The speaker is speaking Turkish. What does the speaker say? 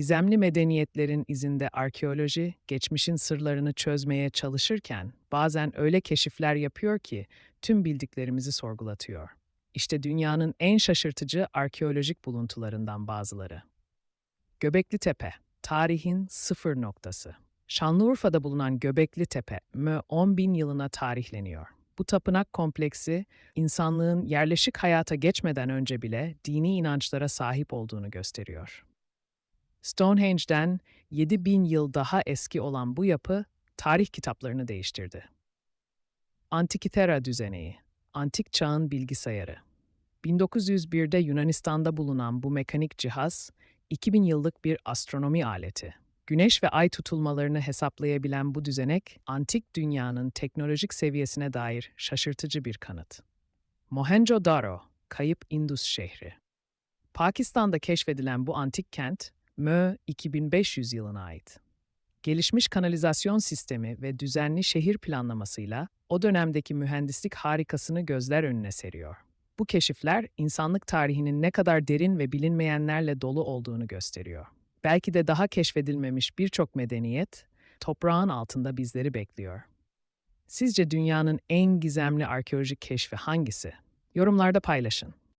Gizemli medeniyetlerin izinde arkeoloji, geçmişin sırlarını çözmeye çalışırken bazen öyle keşifler yapıyor ki tüm bildiklerimizi sorgulatıyor. İşte dünyanın en şaşırtıcı arkeolojik buluntularından bazıları. Göbekli Tepe, tarihin sıfır noktası. Şanlıurfa'da bulunan Göbekli Tepe, mö 10 bin yılına tarihleniyor. Bu tapınak kompleksi, insanlığın yerleşik hayata geçmeden önce bile dini inançlara sahip olduğunu gösteriyor. Stonehenge'den 7000 yıl daha eski olan bu yapı, tarih kitaplarını değiştirdi. Antikitera düzeneği, antik çağın bilgisayarı. 1901'de Yunanistan'da bulunan bu mekanik cihaz, 2000 yıllık bir astronomi aleti. Güneş ve ay tutulmalarını hesaplayabilen bu düzenek, antik dünyanın teknolojik seviyesine dair şaşırtıcı bir kanıt. Mohenjo-Daro, kayıp Indus şehri. Pakistan'da keşfedilen bu antik kent, Mö 2500 yılına ait. Gelişmiş kanalizasyon sistemi ve düzenli şehir planlamasıyla o dönemdeki mühendislik harikasını gözler önüne seriyor. Bu keşifler insanlık tarihinin ne kadar derin ve bilinmeyenlerle dolu olduğunu gösteriyor. Belki de daha keşfedilmemiş birçok medeniyet toprağın altında bizleri bekliyor. Sizce dünyanın en gizemli arkeolojik keşfi hangisi? Yorumlarda paylaşın.